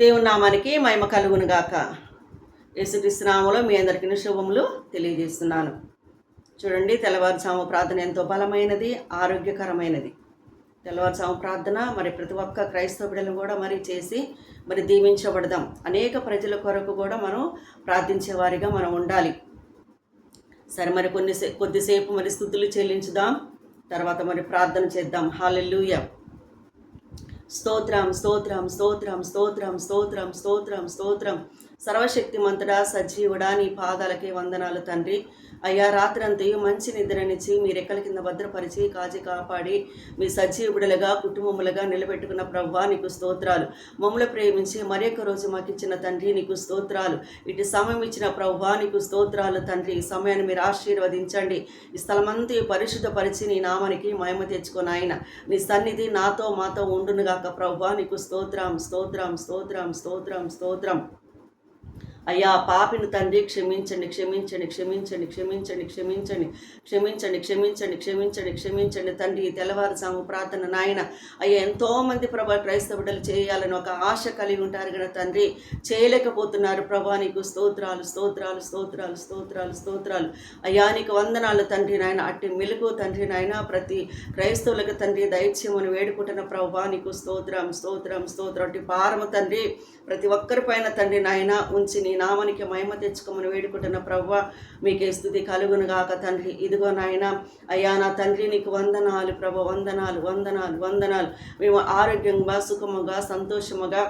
దేవుని నామానికి మహిమ కలుగును గాక యేసుక్రీస్తునామలో మీ అందరికీ శుభములు తెలియజేస్తున్నాను. చూడండి తెల్లవారుజాము ప్రార్థన ఎంతో బలమైనది ఆరోగ్యకరమైనది. తెల్లవారుజాము ప్రార్థన మరి ప్రతి ఒక్క క్రైస్తవ బిడ్డలు కూడా మరి చేసి మరి దీవించబడదాం. అనేక ప్రజల కొరకు కూడా మనం ప్రార్థించేవారిగా మనం ఉండాలి. సరే మరి కొన్ని కొద్దిసేపు మరి స్థుతులు చెల్లించుదాం. తర్వాత మరి ప్రార్థన చేద్దాం. హాలెల్లుయా. ஸ்தோத்ரம் ஸ்தோத்ரம் ஸ்தோத்ரம் ஸ்தோத்ரம் ஸ்தோத்ரம் ஸ்தோத்ரம் ஸ்தோத்ரம் సర్వశక్తిమంతుడా సజీవుడా నీ పాదాలకే వందనాలు తండ్రి. అయ్యా రాత్రంతయు మంచి నిద్రనిచ్చి మీ రెక్కల కింద భద్రపరిచి కాచి కాపాడి మీ సజీవుడులుగా కుటుంబములుగా నిలబెట్టుకున్న ప్రవ్వా నీకు స్తోత్రాలు. మమ్మల్ని ప్రేమించి మరొక రోజు మాకు ఇచ్చిన తండ్రి నీకు స్తోత్రాలు. ఇటు సమయం ఇచ్చిన ప్రవ్వా నీకు స్తోత్రాలు తండ్రి. ఈ సమయాన్ని మీరు ఆశీర్వదించండి. ఈ స్థలమంతా పరిశుద్ధపరిచి నీ నామానికి మహిమ తెచ్చుకొని ఆయన నీ సన్నిధి నాతో మాతో ఉండునుగాక ప్రవ్వా నీకు స్తోత్రం స్తోత్రం స్తోత్రం స్తోత్రం స్తోత్రం. అయ్యా పాపిని తండ్రి క్షమించండి క్షమించండి క్షమించండి క్షమించండి క్షమించండి క్షమించండి క్షమించండి క్షమించండి క్షమించండి తండ్రి తెల్లవారుజాము ప్రార్థన నాయన. అయ్యా ఎంతోమంది ప్రభా క్రైస్తవ బిడ్డలు చేయాలని ఒక ఆశ కలిగి ఉంటారు కదా తండ్రి. చేయలేకపోతున్నారు ప్రభా నీకు స్తోత్రాలు స్తోత్రాలు స్తోత్రాలు స్తోత్రాలు స్తోత్రాలు. అయ్యా నీకు వందనాలు తండ్రి నాయన. అట్టి మెలుగు తండ్రి నాయన ప్రతి క్రైస్తవులకు తండ్రి దైత్యమును వేడుకుంటున్న ప్రభా నీకు స్తోత్రం స్తోత్రం స్తోత్రం. అట్టి పారమ తండ్రి ప్రతి ఒక్కరి పైన తండ్రి నాయన ఉంచి నీ నామానికి మహిమ తెచ్చుకోమని వేడుకుంటున్న ప్రవ్వ మీకే స్థుతి కలుగును గాక తండ్రి. ఇదిగో నాయన అయ్యా నా తండ్రి నీకు వందనాలు ప్రభ వందనాలు వందనాలు వందనాలు. మేము ఆరోగ్యంగా సుఖముగా సంతోషముగా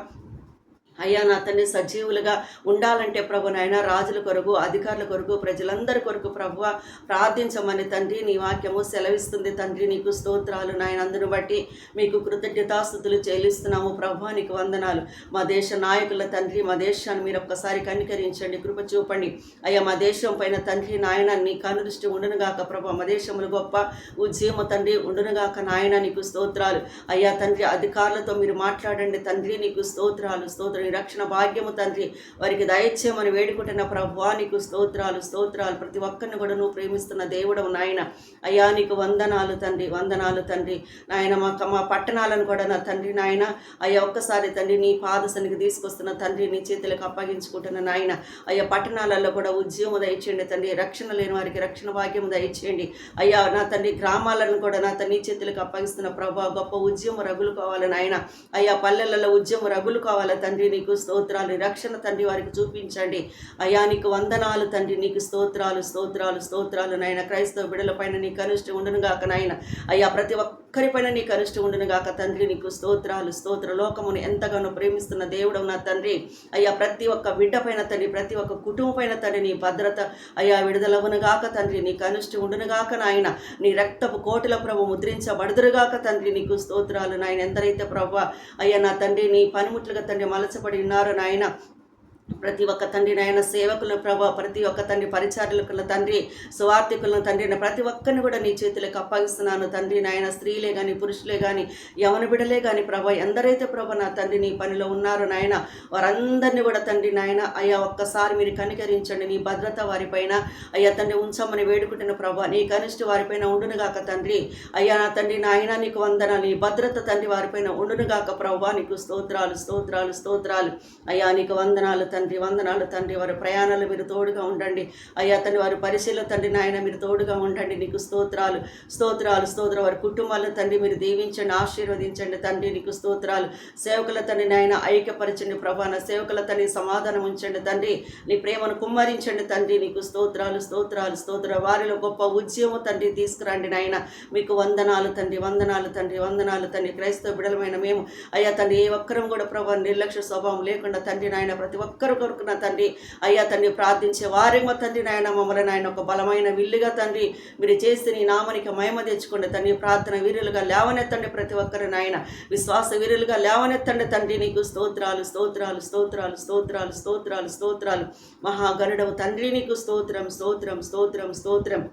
అయ్యా నా తండ్రి సజీవులుగా ఉండాలంటే ప్రభు నాయన రాజుల కొరకు అధికారుల కొరకు ప్రజలందరి కొరకు ప్రభు ప్రార్థించమని తండ్రి నీ వాక్యము సెలవిస్తుంది తండ్రి నీకు స్తోత్రాలు నాయన అందును బట్టి మీకు కృతజ్ఞతాస్థుతులు చెల్లిస్తున్నాము ప్రభు నీకు వందనాలు. మా దేశ నాయకుల తండ్రి మా దేశాన్ని మీరు ఒక్కసారి కనికరించండి కృప చూపండి. అయ్యా మా దేశం పైన తండ్రి నాయన నీ కనుదృష్టి ఉండునుగాక ప్రభు మా దేశంలో గొప్ప ఉద్యమ తండ్రి ఉండునుగాక నాయన నీకు స్తోత్రాలు. అయ్యా తండ్రి అధికారులతో మీరు మాట్లాడండి తండ్రి నీకు స్తోత్రాలు స్తోత్ర రక్షణ భాగ్యము తండ్రి. వారికి దయచేయమని వేడుకుంటున్న ప్రభా నీకు స్తోత్రాలు స్తోత్రాలు. ప్రతి ఒక్కరిని కూడా నువ్వు ప్రేమిస్తున్న దేవుడవు నాయన. అయ్యా నీకు వందనాలు తండ్రి వందనాలు తండ్రి. నాయన మా మా పట్టణాలను కూడా నా తండ్రి నాయన. అయ్యా ఒక్కసారి తండ్రి నీ పాదశనికి తీసుకొస్తున్న తండ్రి నీ చేతులకు అప్పగించుకుంటున్న నాయన. అయ్యా పట్టణాలలో కూడా ఉద్యమం దయచేయండి తండ్రి. రక్షణ లేని వారికి రక్షణ భాగ్యం దయచేయండి. అయ్యా నా తండ్రి గ్రామాలను కూడా నా తండ్రి చేతులకు అప్పగిస్తున్న ప్రభా గొప్ప ఉద్యమం రగులు కావాలని ఆయన అయ్యా పల్లెలలో ఉద్యమ రగులు కావాలా తండ్రి నీకు స్తోత్రాలు. రక్షణ తండ్రి వారికి చూపించండి. అయ్యా నీకు వందనాలు తండ్రి. నీకు స్తోత్రాలు స్తోత్రాలు స్తోత్రాలు నాయన. క్రైస్తవ బిడల పైన నీ కనిష్ట ఉండను గాక నాయన. అయ్యా ప్రతి ఒక్క ఒక్కరిపైన నీ కనిష్ట ఉండునుగాక తండ్రి. నీకు స్తోత్రాలు స్తోత్ర లోకమును ఎంతగానో ప్రేమిస్తున్న దేవుడవు నా తండ్రి. అయ్యా ప్రతి ఒక్క బిడ్డ పైన తండ్రి ప్రతి ఒక్క కుటుంబం పైన తండ్రి నీ భద్రత అయ్యా విడుదలవును గాక తండ్రి. నీ కనిష్ట ఉండునుగాక నాయన. నీ రక్తపు కోటుల ప్రభు ముద్రించబడుదురుగాక తండ్రి. నీకు స్తోత్రాలు నాయన. ఎందరైతే ప్రభు అయ్యా నా తండ్రి నీ పనిముట్లుగా తండ్రి మలచబడి ఉన్నారు నాయన. ప్రతి ఒక్క తండ్రి నాయన సేవకులను ప్రభా ప్రతి ఒక్క తండ్రి పరిచారుల తండ్రి సువార్థికులను తండ్రి ప్రతి ఒక్కరిని కూడా నీ చేతులకు అప్పగిస్తున్నాను. తండ్రి నాయన స్త్రీలే కానీ పురుషులే కానీ యవన బిడలే కానీ ప్రభా ఎందరైతే ప్రభా నా తండ్రి నీ పనిలో ఉన్నారో నాయన వారందరినీ కూడా తండ్రి నాయన అయ్యా ఒక్కసారి మీరు కనికరించండి నీ భద్రత వారిపైన అయ్యా తండ్రి ఉంచమని వేడుకుంటున్న ప్రభా నీ కనిష్ట వారిపైన ఉండునుగాక తండ్రి. అయ్యా నా తండ్రి నాయన నీకు వందన నీ భద్రత తండ్రి వారిపైన ఉండునుగాక ప్రభా. నీకు స్తోత్రాలు స్తోత్రాలు స్తోత్రాలు. అయ్యా నీకు వందనాలు తండ్రి. తండ్రి వందనాలు తండ్రి వారి ప్రయాణాలు మీరు తోడుగా ఉండండి. అయ్యా తండ్రి వారి పరిశీలన తండ్రి నాయన మీరు తోడుగా ఉండండి. నీకు స్తోత్రాలు స్తోత్రాలు స్తోత్ర వారి కుటుంబాలను తండ్రి మీరు దీవించండి ఆశీర్వదించండి తండ్రి. నీకు స్తోత్రాలు. సేవకుల తండ్రి నాయన ఐక్యపరచండి ప్రభాన సేవకుల తండ్రి సమాధానం ఉంచండి తండ్రి. నీ ప్రేమను కుమ్మరించండి తండ్రి. నీకు స్తోత్రాలు స్తోత్రాలు స్తోత్ర వారిలో గొప్ప ఉద్యమం తండ్రి తీసుకురండి నాయన. మీకు వందనాలు తండ్రి వందనాలు తండ్రి వందనాలు తండ్రి. క్రైస్తవ బిడలమైన మేము అయ్యా తండ్రి ఏ ఒక్కరం కూడా ప్రభా నిర్లక్ష్య స్వభావం లేకుండా తండ్రి నాయన ప్రతి ఒక్కరు కొరకు నా తండ్రి? అయ్యా తండ్రి ప్రార్థించే వారేమో తండ్రి నాయన మమ్మల్ని నాయన ఒక బలమైన విల్లుగా తండ్రి మీరు చేస్తే నీ నామనికి మహిమ తెచ్చుకోండి తండ్రి. ప్రార్థన వీరులుగా లేవనెత్తండి ప్రతి ఒక్కరు నాయన. విశ్వాస వీరులుగా లేవనెత్తండి తండ్రి నీకు స్తోత్రాలు స్తోత్రాలు స్తోత్రాలు స్తోత్రాలు స్తోత్రాలు స్తోత్రాలు. మహాగరుడవు తండ్రి నీకు స్తోత్రం స్తోత్రం స్తోత్రం స్తోత్రం.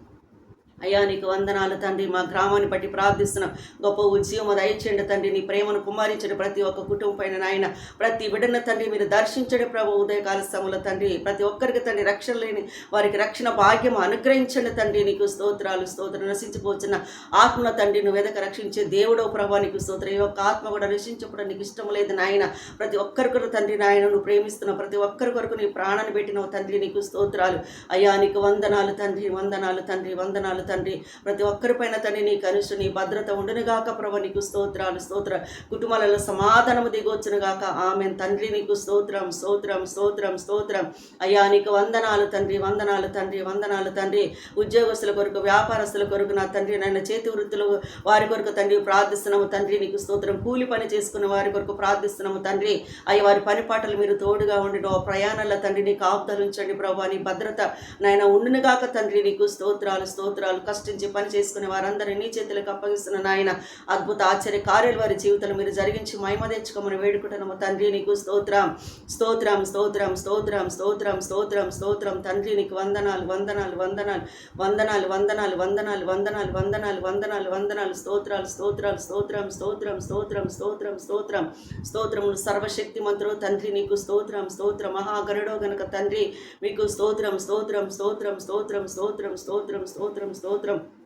అయ్యా నీకు వందనాలు తండ్రి. మా గ్రామాన్ని బట్టి ప్రార్థిస్తున్నాం గొప్ప ఉద్యమం దయచేయండి తండ్రి. నీ ప్రేమను కుమారించండి ప్రతి ఒక్క కుటుంబం పైన నాయన. ప్రతి బిడ్డన తండ్రి మీరు దర్శించండి ప్రభు ఉదయకాల సమయంలో తండ్రి. ప్రతి ఒక్కరికి తండ్రి రక్షణ లేని వారికి రక్షణ భాగ్యం అనుగ్రహించండి తండ్రి. నీకు స్తోత్రాలు స్తోత్రం నశించిపోతున్న ఆత్మల తండ్రి నువ్వు వెదక రక్షించే దేవుడో ప్రభా నీకు స్తోత్రం. ఈ ఒక్క ఆత్మ కూడా నశించకుండా నీకు ఇష్టం లేదు నాయన. ప్రతి ఒక్కరికొరకు తండ్రి నాయన నువ్వు ప్రేమిస్తున్నావు ప్రతి ఒక్కరి కొరకు నీ ప్రాణాన్ని పెట్టినవు తండ్రి నీకు స్తోత్రాలు. అయ్యా నీకు వందనాలు తండ్రి వందనాలు తండ్రి వందనాలు తండ్రి. ప్రతి ఒక్కరిపైన తండ్రి నీ కనిష్ట నీ భద్రత ఉండునుగాక ప్రభ. నీకు స్తోత్రాలు స్తోత్ర కుటుంబాలలో సమాధానము దిగొచ్చునుగాక. ఆమె తండ్రి నీకు స్తోత్రం స్తోత్రం స్తోత్రం స్తోత్రం. అయ్యా నీకు వందనాలు తండ్రి వందనాలు తండ్రి వందనాలు తండ్రి. ఉద్యోగస్తుల కొరకు వ్యాపారస్తుల కొరకు నా తండ్రి నాయన చేతి వృత్తులు వారి కొరకు తండ్రి ప్రార్థిస్తున్నాము తండ్రి. నీకు స్తోత్రం. కూలి పని చేసుకున్న వారి కొరకు ప్రార్థిస్తున్నాము తండ్రి. అయ్యి వారి పని పాటలు మీరు తోడుగా ఉండడం ప్రయాణాల తండ్రి నీకు ఆపుదలుంచండి ప్రభా. నీ భద్రత నాయన ఉండునుగాక తండ్రి. నీకు స్తోత్రాలు స్తోత్రాలు కష్టించి పని చేసుకునే వారందరినీ నీ చేతులకు అప్పగిస్తున్న నాయన అద్భుత ఆశ్చర్య కార్యాలు వారి జీవితంలో మీరు జరిగించి మహిమ తెచ్చుకోమని వేడుకుంటున్నాము తండ్రి నీకు స్తోత్రం స్తోత్రం స్తోత్రం స్తోత్రం స్తోత్రం స్తోత్రం స్తోత్రం తండ్రి నీకు వందనాలు వందనాలు వందనాలు వందనాలు వందనాలు వందనాలు వందనాలు వందనాలు వందనాలు వందనాలు స్తోత్రాలు స్తోత్రాలు స్తోత్రం స్తోత్రం స్తోత్రం స్తోత్రం స్తోత్రం స్తోత్రములు సర్వశక్తి మంత్రులు తండ్రి నీకు స్తోత్రం స్తోత్రం మహాగరుడో గనుక తండ్రి మీకు స్తోత్రం స్తోత్రం స్తోత్రం స్తోత్రం స్తోత్రం స్తోత్రం స్తోత్రం స్తోత్రం Estou.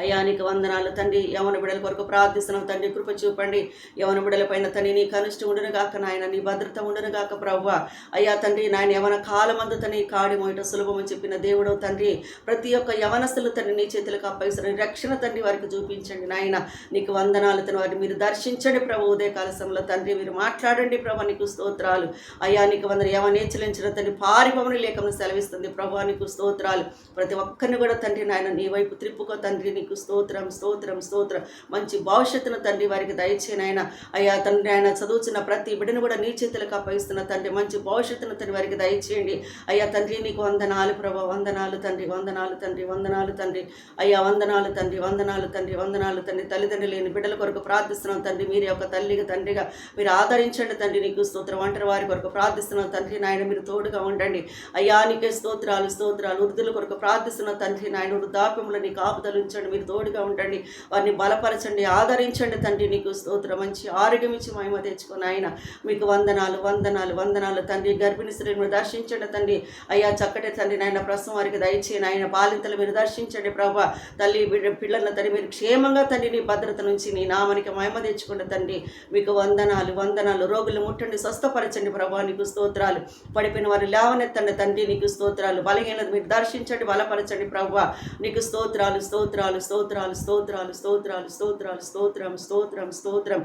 అయ్యా నీకు వందనాలు తండ్రి. యవన బిడల కొరకు ప్రార్థిస్తున్నాం తండ్రి. కృప చూపండి. యవన బిడల పైన తండ్రి నీ కనిష్ట ఉండును గాక నాయన నీ భద్రత ఉండును గాక ప్రవ్వ. అయ్యా తండ్రి నాయన యవన కాలమందు తండ్రి కాడి మోయట సులభమని చెప్పిన దేవుడు తండ్రి. ప్రతి ఒక్క యవనస్తులు తండ్రి నీ చేతులకు అప్పగిస్తున్న రక్షణ తండ్రి వారికి చూపించండి నాయన. నీకు వందనాలు తను వారిని మీరు దర్శించండి ప్రభు ఉదయకాల సమయంలో తండ్రి. మీరు మాట్లాడండి ప్రభు నీకు స్తోత్రాలు. అయ్యా నీకు వందన యవనేచ్చలించిన తండ్రి పారిభవని లేఖను సెలవిస్తుంది ప్రభు నీకు స్తోత్రాలు. ప్రతి ఒక్కరిని కూడా తండ్రి నాయన నీ వైపు త్రిప్పుకో తండ్రిని. నీకు స్తోత్రం స్తోత్రం స్తోత్రం. మంచి భవిష్యత్తును తండ్రి వారికి దయచేనాయన అయ్యా తండ్రి ఆయన చదువుతున్న ప్రతి బిడ్డను కూడా నీ చేతులకు అప్పగిస్తున్న తండ్రి. మంచి భవిష్యత్తును తండ్రి వారికి దయచేయండి. అయ్యా తండ్రి నీకు వందనాలు ప్రభా. వందనాలు తండ్రి వందనాలు తండ్రి వందనాలు తండ్రి. అయ్యా వందనాలు తండ్రి వందనాలు తండ్రి వందనాలు తండ్రి. తల్లిదండ్రులు లేని బిడ్డల కొరకు ప్రార్థిస్తున్నాం తండ్రి. మీరు ఒక తల్లిగా తండ్రిగా మీరు ఆదరించండి తండ్రి. నీకు స్తోత్రం ఒంటరి వారి కొరకు ప్రార్థిస్తున్నాం తండ్రి. నాయన మీరు తోడుగా ఉండండి. అయ్యా నీకే స్తోత్రాలు స్తోత్రాలు. వృద్ధుల కొరకు ప్రార్థిస్తున్న తండ్రి. నాయన వృద్ధాప్యములు నీకు ఆపుదలు ఉంచండి. మీరు తోడుగా ఉండండి. వారిని బలపరచండి ఆదరించండి తండ్రి. నీకు స్తోత్రం. మంచి ఆరోగ్యం ఇచ్చి మహిమ తెచ్చుకొని ఆయన మీకు వందనాలు వందనాలు వందనాలు తండ్రి. గర్భిణీ స్త్రీని దర్శించండి తండ్రి. అయ్యా చక్కటి తండ్రి నాయన ప్రస్తుతం వారికి దయచేయని ఆయన బాలింతలు మీరు దర్శించండి ప్రభా. తల్లి పిల్లలను తండ్రి మీరు క్షేమంగా తండ్రి నీ భద్రత నుంచి నీ నామానికి మహిమ తెచ్చుకోండి తండ్రి. మీకు వందనాలు వందనాలు. రోగులు ముట్టండి స్వస్థపరచండి ప్రభా. నీకు స్తోత్రాలు. పడిపోయిన వారు లేవనెత్తండి తండ్రి. నీకు స్తోత్రాలు. బలహీనత మీరు దర్శించండి బలపరచండి ప్రభా. నీకు స్తోత్రాలు స్తోత్రాలు స్తోత్రాలు స్తోత్రాలు స్తోత్రాలు స్తోత్రాలు స్తోత్రం స్తోత్రం స్తోత్రం.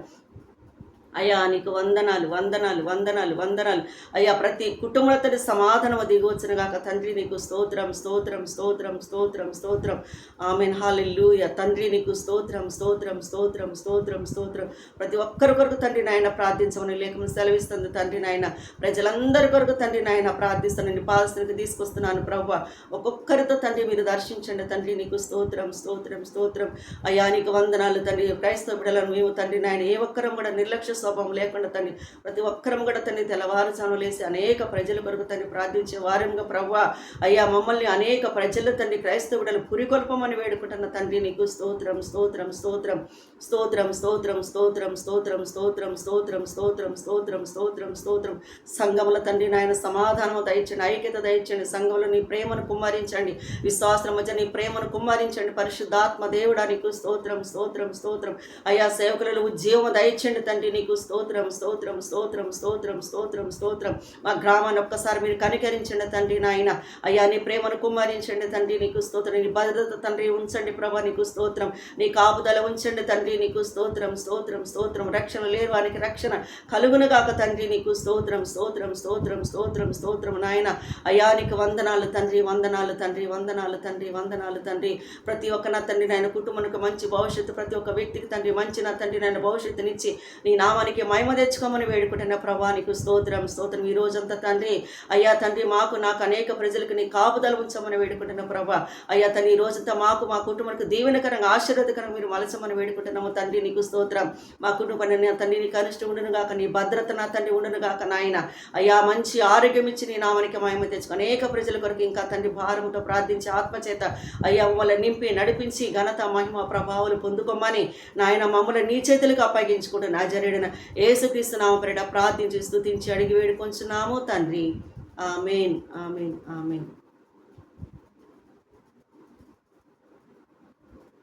అయ్యా నీకు వందనాలు వందనాలు వందనాలు వందనాలు. అయ్యా ప్రతి కుటుంబంతో సమాధానం దిగవచ్చును గాక తండ్రి నీకు స్తోత్రం స్తోత్రం స్తోత్రం స్తోత్రం స్తోత్రం. ఆమెన్. హాలెల్లుయ తండ్రి నీకు స్తోత్రం స్తోత్రం స్తోత్రం స్తోత్రం స్తోత్రం. ప్రతి ఒక్కరి కొరకు తండ్రి నాయన ప్రార్థించమని లేఖను సెలవిస్తుంది. తండ్రి నాయన ప్రజలందరి కొరకు తండ్రి నాయన ప్రార్థిస్తాను. నీ తీసుకొస్తున్నాను ప్రభు. ఒక్కొక్కరితో తండ్రి మీరు దర్శించండి. తండ్రి నీకు స్తోత్రం స్తోత్రం స్తోత్రం. అయ్యా నీకు వందనాలు. తండ్రి క్రైస్తవ బిడ్డలను మేము తండ్రి నాయన ఏ ఒక్కరం కూడా నిర్లక్ష్య స్వభావం లేకుండా తన్ని ప్రతి ఒక్కరం కూడా తన్ని తెల్లవారుజాము లేసి అనేక ప్రజల కొరకు తన్ని ప్రార్థించే వారంగా ప్రవ్వా అయ్యా మమ్మల్ని అనేక ప్రజలు తండ్రి క్రైస్తవ పురికొల్పమని వేడుకుంటున్న తండ్రి నీకు స్తోత్రం స్తోత్రం స్తోత్రం స్తోత్రం స్తోత్రం స్తోత్రం స్తోత్రం స్తోత్రం స్తోత్రం స్తోత్రం స్తోత్రం స్తోత్రం స్తోత్రం సంఘముల తండ్రి నాయన సమాధానము దయచండి ఐక్యత దయచండి సంఘంలో నీ ప్రేమను కుమ్మరించండి విశ్వాసం మధ్య నీ ప్రేమను కుమ్మరించండి పరిశుద్ధాత్మ దేవుడా నీకు స్తోత్రం స్తోత్రం స్తోత్రం అయ్యా సేవకులలో ఉద్యోగం దయచండి తండ్రి నీకు స్తోత్రం స్తోత్రం స్తోత్రం స్తోత్రం స్తోత్రం స్తోత్రం. మా గ్రామాన్ని ఒక్కసారి మీరు కనికరించండి తండ్రి నాయన. అయ్యా నీ ప్రేమను కుమ్మరించండి తండ్రి నీకు స్తోత్రం. నీ భద్రత తండ్రి ఉంచండి ప్రభా నీకు స్తోత్రం. నీ కాపుదల ఉంచండి తండ్రి నీకు స్తోత్రం స్తోత్రం స్తోత్రం. రక్షణ లేరు వారికి రక్షణ కలుగును గాక తండ్రి నీకు స్తోత్రం స్తోత్రం స్తోత్రం స్తోత్రం స్తోత్రం నాయన. అయ్యా నీకు వందనాలు తండ్రి వందనాలు తండ్రి వందనాలు తండ్రి వందనాలు తండ్రి. ప్రతి ఒక్క నా తండ్రి నాయన కుటుంబానికి మంచి భవిష్యత్తు ప్రతి ఒక్క వ్యక్తికి తండ్రి మంచి నా తండ్రి నాయన భవిష్యత్తునిచ్చి నీ నామ నామానికి మహిమ తెచ్చుకోమని వేడుకుంటున్న ప్రభా నీకు స్తోత్రం స్తోత్రం. ఈ రోజంతా తండ్రి అయ్యా తండ్రి మాకు నాకు అనేక ప్రజలకు నీ కాపుదల ఉంచమని వేడుకుంటున్న ప్రభా. అయ్యా తండ్రి ఈ రోజంతా మాకు మా కుటుంబానికి దీవెనకరంగా ఆశీర్వదకరంగా మీరు మలసమని వేడుకుంటున్నాము తండ్రి నీకు స్తోత్రం. మా కుటుంబాన్ని నా తండ్రి నీ కనిష్ట ఉండును గాక నీ భద్రత నా తండ్రి ఉండును గాక నాయన. అయ్యా మంచి ఆరోగ్యం ఇచ్చి నీ నామానికి మహిమ తెచ్చుకో. అనేక ప్రజల కొరకు ఇంకా తండ్రి భారంతో ప్రార్థించి ఆత్మచేత అయ్యా మమ్మల్ని నింపి నడిపించి ఘనత మహిమ ప్రభావాలు పొందుకోమని నాయన మమ్మల్ని నీ చేతులకు అప్పగించుకుంటూ నా జరిగిన ఏసుక్రీస్తు నామ ప్రార్థించి స్థుతించి అడిగి వేడుకొంచున్నాము తండ్రి. Amen amen amen.